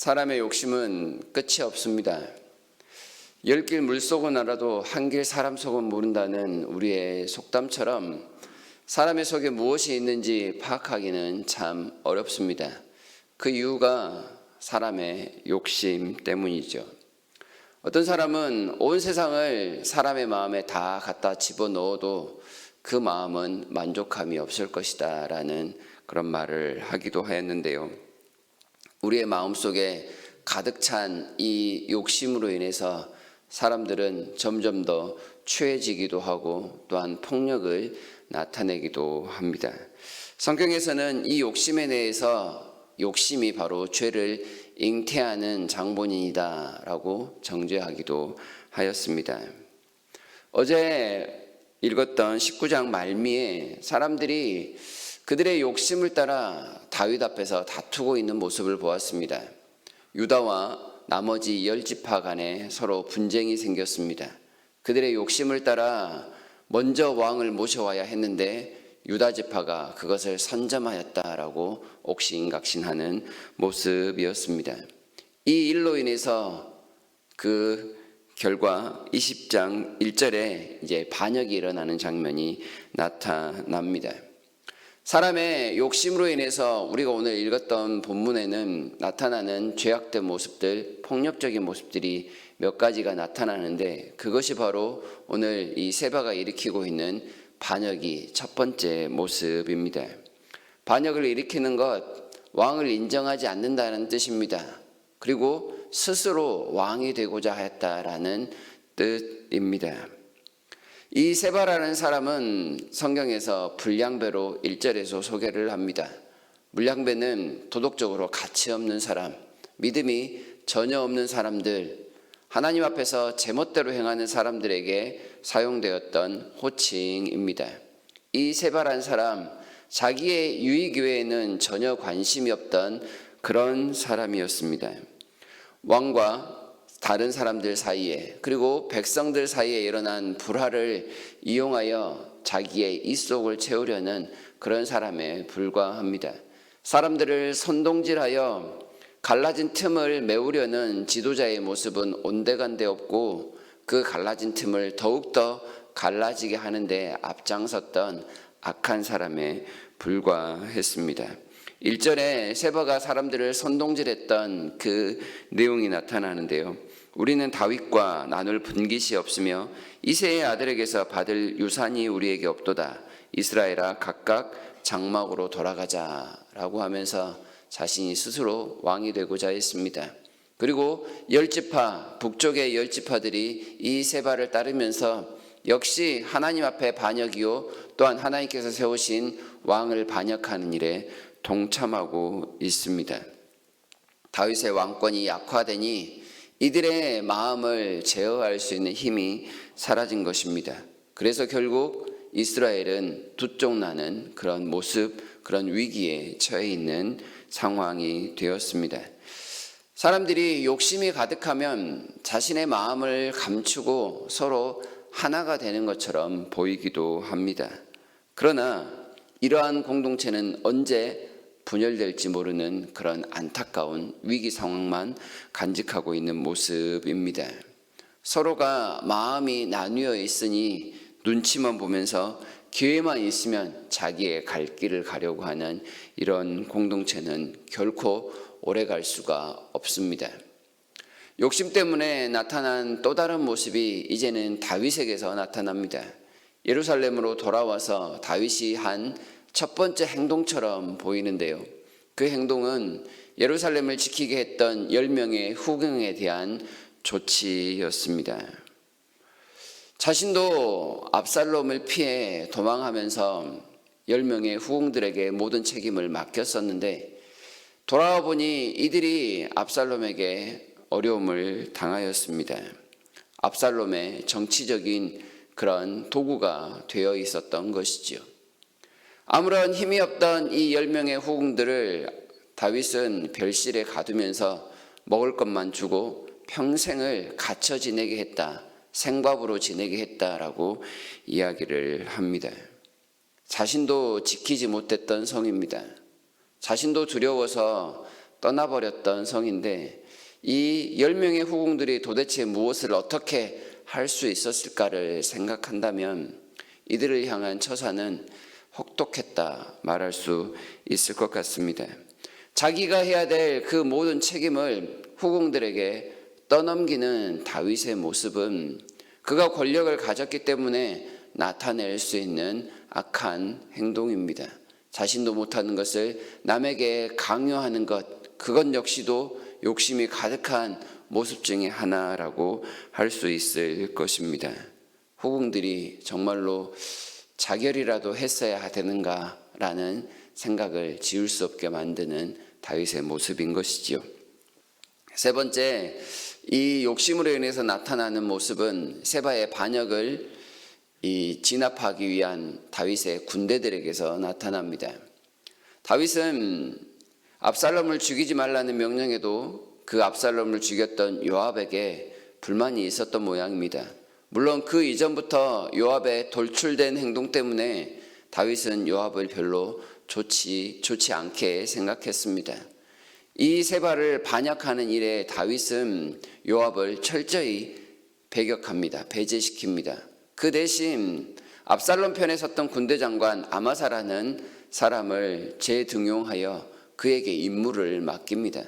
사람의 욕심은 끝이 없습니다. 열 길 물속은 알아도 한 길 사람 속은 모른다는 우리의 속담처럼 사람의 속에 무엇이 있는지 파악하기는 참 어렵습니다. 그 이유가 사람의 욕심 때문이죠. 어떤 사람은 온 세상을 사람의 마음에 다 갖다 집어넣어도 그 마음은 만족함이 없을 것이다 라는 그런 말을 하기도 하였는데요. 우리의 마음 속에 가득 찬 이 욕심으로 인해서 사람들은 점점 더 취해지기도 하고 또한 폭력을 나타내기도 합니다. 성경에서는 이 욕심에 대해서 욕심이 바로 죄를 잉태하는 장본인이다라고 정죄하기도 하였습니다. 어제 읽었던 19장 말미에 사람들이 그들의 욕심을 따라 다윗 앞에서 다투고 있는 모습을 보았습니다. 유다와 나머지 열 지파 간에 서로 분쟁이 생겼습니다. 그들의 욕심을 따라 먼저 왕을 모셔와야 했는데 유다 지파가 그것을 선점하였다라고 옥신각신하는 모습이었습니다. 이 일로 인해서 그 결과 20장 1절에 이제 반역이 일어나는 장면이 나타납니다. 사람의 욕심으로 인해서 우리가 오늘 읽었던 본문에는 나타나는 죄악된 모습들, 폭력적인 모습들이 몇 가지가 나타나는데 그것이 바로 오늘 이 세바가 일으키고 있는 반역이 첫 번째 모습입니다. 반역을 일으키는 것, 왕을 인정하지 않는다는 뜻입니다. 그리고 스스로 왕이 되고자 했다라는 뜻입니다. 이 세바라는 사람은 성경에서 불량배로 1절에서 소개를 합니다. 물량배는 도덕적으로 가치 없는 사람, 믿음이 전혀 없는 사람들, 하나님 앞에서 제멋대로 행하는 사람들에게 사용되었던 호칭입니다. 이 세바란 사람, 자기의 유익 외에는 전혀 관심이 없던 그런 사람이었습니다. 왕과 다른 사람들 사이에 그리고 백성들 사이에 일어난 불화를 이용하여 자기의 입속을 채우려는 그런 사람에 불과합니다. 사람들을 선동질하여 갈라진 틈을 메우려는 지도자의 모습은 온데간데 없고 그 갈라진 틈을 더욱더 갈라지게 하는데 앞장섰던 악한 사람에 불과했습니다. 1절에 세바가 사람들을 선동질했던 그 내용이 나타나는데요. 우리는 다윗과 나눌 분깃이 없으며 이세의 아들에게서 받을 유산이 우리에게 없도다. 이스라엘아 각각 장막으로 돌아가자라고 하면서 자신이 스스로 왕이 되고자 했습니다. 그리고 열지파 북쪽의 열지파들이 이 세바를 따르면서 역시 하나님 앞에 반역이요 또한 하나님께서 세우신 왕을 반역하는 일에 동참하고 있습니다. 다윗의 왕권이 약화되니 이들의 마음을 제어할 수 있는 힘이 사라진 것입니다. 그래서 결국 이스라엘은 두쪽 나는 그런 모습, 그런 위기에 처해 있는 상황이 되었습니다. 사람들이 욕심이 가득하면 자신의 마음을 감추고 서로 하나가 되는 것처럼 보이기도 합니다. 그러나 이러한 공동체는 언제 분열될지 모르는 그런 안타까운 위기 상황만 간직하고 있는 모습입니다. 서로가 마음이 나뉘어 있으니 눈치만 보면서 기회만 있으면 자기의 갈 길을 가려고 하는 이런 공동체는 결코 오래 갈 수가 없습니다. 욕심 때문에 나타난 또 다른 모습이 이제는 다윗에게서 나타납니다. 예루살렘으로 돌아와서 다윗이 한 첫 번째 행동처럼 보이는데요. 그 행동은 예루살렘을 지키게 했던 10명의 후궁에 대한 조치였습니다. 자신도 압살롬을 피해 도망하면서 10명의 후궁들에게 모든 책임을 맡겼었는데 돌아와 보니 이들이 압살롬에게 어려움을 당하였습니다. 압살롬의 정치적인 그런 도구가 되어 있었던 것이지요. 아무런 힘이 없던 이 열 명의 후궁들을 다윗은 별실에 가두면서 먹을 것만 주고 평생을 갇혀 지내게 했다. 생밥으로 지내게 했다라고 이야기를 합니다. 자신도 지키지 못했던 성입니다. 자신도 두려워서 떠나버렸던 성인데 이열 명의 후궁들이 도대체 무엇을 어떻게 할 수 있었을까를 생각한다면 이들을 향한 처사는 혹독했다 말할 수 있을 것 같습니다. 자기가 해야 될 그 모든 책임을 후궁들에게 떠넘기는 다윗의 모습은 그가 권력을 가졌기 때문에 나타낼 수 있는 악한 행동입니다. 자신도 못하는 것을 남에게 강요하는 것, 그것 역시도 욕심이 가득한 모습 중의 하나라고 할 수 있을 것입니다. 후궁들이 정말로 자결이라도 했어야 되는가라는 생각을 지울 수 없게 만드는 다윗의 모습인 것이지요. 세 번째, 이 욕심으로 인해서 나타나는 모습은 세바의 반역을 이 진압하기 위한 다윗의 군대들에게서 나타납니다. 다윗은 압살롬을 죽이지 말라는 명령에도 그 압살롬을 죽였던 요압에게 불만이 있었던 모양입니다. 물론 그 이전부터 요압의 돌출된 행동 때문에 다윗은 요압을 별로 좋지 좋지 않게 생각했습니다. 이 세바를 반역하는 일에 다윗은 요압을 철저히 배격합니다. 배제시킵니다. 그 대신 압살롬 편에 섰던 군대 장관 아마사라는 사람을 재등용하여 그에게 임무를 맡깁니다.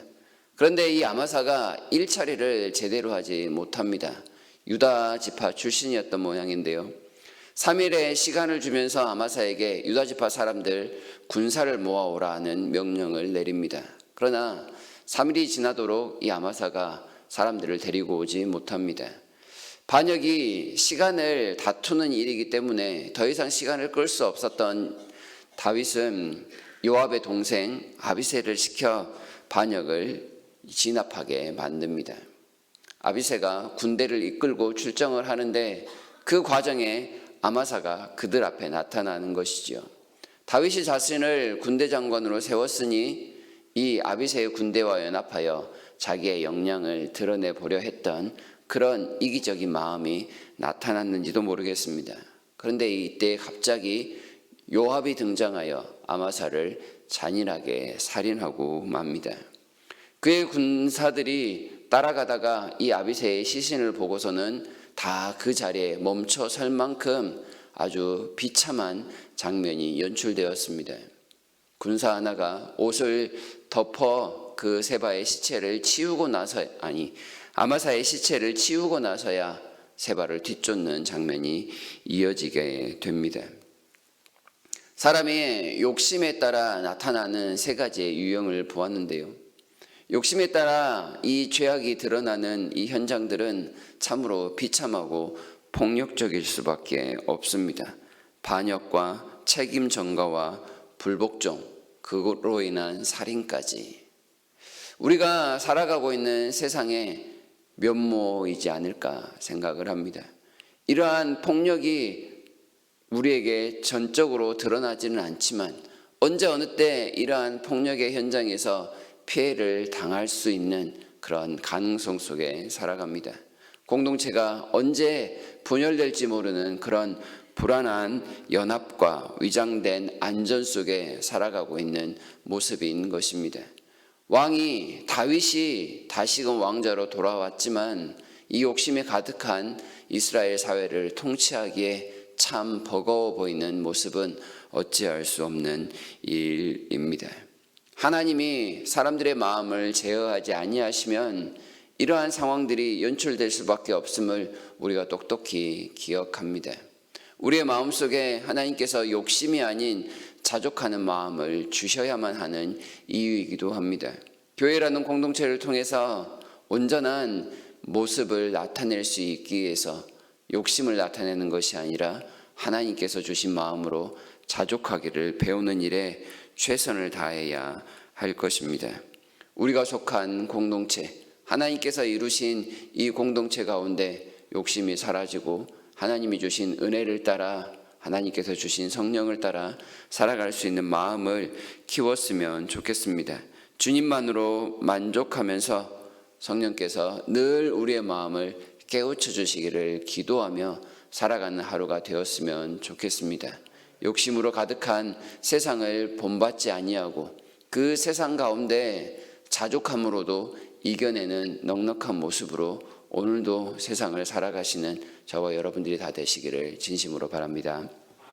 그런데 이 아마사가 일처리를 제대로 하지 못합니다. 유다 지파 출신이었던 모양인데요. 3일의 시간을 주면서 아마사에게 유다 지파 사람들 군사를 모아오라는 명령을 내립니다. 그러나 3일이 지나도록 이 아마사가 사람들을 데리고 오지 못합니다. 반역이 시간을 다투는 일이기 때문에 더 이상 시간을 끌 수 없었던 다윗은 요압의 동생 아비세를 시켜 반역을 진압하게 만듭니다. 아비세가 군대를 이끌고 출정을 하는데 그 과정에 아마사가 그들 앞에 나타나는 것이지요. 다윗이 자신을 군대 장관으로 세웠으니 이 아비세의 군대와 연합하여 자기의 역량을 드러내 보려 했던 그런 이기적인 마음이 나타났는지도 모르겠습니다. 그런데 이때 갑자기 요압이 등장하여 아마사를 잔인하게 살인하고 맙니다. 그의 군사들이 따라가다가 이 아비세의 시신을 보고서는 다 그 자리에 멈춰 설 만큼 아주 비참한 장면이 연출되었습니다. 군사 하나가 옷을 덮어 그 세바의 시체를 치우고 나서 아니 아마사의 시체를 치우고 나서야 세바를 뒤쫓는 장면이 이어지게 됩니다. 사람의 욕심에 따라 나타나는 세 가지의 유형을 보았는데요. 욕심에 따라 이 죄악이 드러나는 이 현장들은 참으로 비참하고 폭력적일 수밖에 없습니다. 반역과 책임 전가와 불복종, 그로 인한 살인까지. 우리가 살아가고 있는 세상의 면모이지 않을까 생각을 합니다. 이러한 폭력이 우리에게 전적으로 드러나지는 않지만 언제 어느 때 이러한 폭력의 현장에서 피해를 당할 수 있는 그런 가능성 속에 살아갑니다. 공동체가 언제 분열될지 모르는 그런 불안한 연합과 위장된 안전 속에 살아가고 있는 모습인 것입니다. 왕이 다윗이 다시금 왕자로 돌아왔지만 이 욕심에 가득한 이스라엘 사회를 통치하기에 참 버거워 보이는 모습은 어찌할 수 없는 일입니다. 하나님이 사람들의 마음을 제어하지 아니하시면 이러한 상황들이 연출될 수밖에 없음을 우리가 똑똑히 기억합니다. 우리의 마음속에 하나님께서 욕심이 아닌 자족하는 마음을 주셔야만 하는 이유이기도 합니다. 교회라는 공동체를 통해서 온전한 모습을 나타낼 수 있기 위해서 욕심을 나타내는 것이 아니라 하나님께서 주신 마음으로 자족하기를 배우는 일에 최선을 다해야 할 것입니다. 우리가 속한 공동체, 하나님께서 이루신 이 공동체 가운데 욕심이 사라지고 하나님이 주신 은혜를 따라 하나님께서 주신 성령을 따라 살아갈 수 있는 마음을 키웠으면 좋겠습니다. 주님만으로 만족하면서 성령께서 늘 우리의 마음을 깨우쳐 주시기를 기도하며 살아가는 하루가 되었으면 좋겠습니다. 욕심으로 가득한 세상을 본받지 아니하고 그 세상 가운데 자족함으로도 이겨내는 넉넉한 모습으로 오늘도 세상을 살아가시는 저와 여러분들이 다 되시기를 진심으로 바랍니다.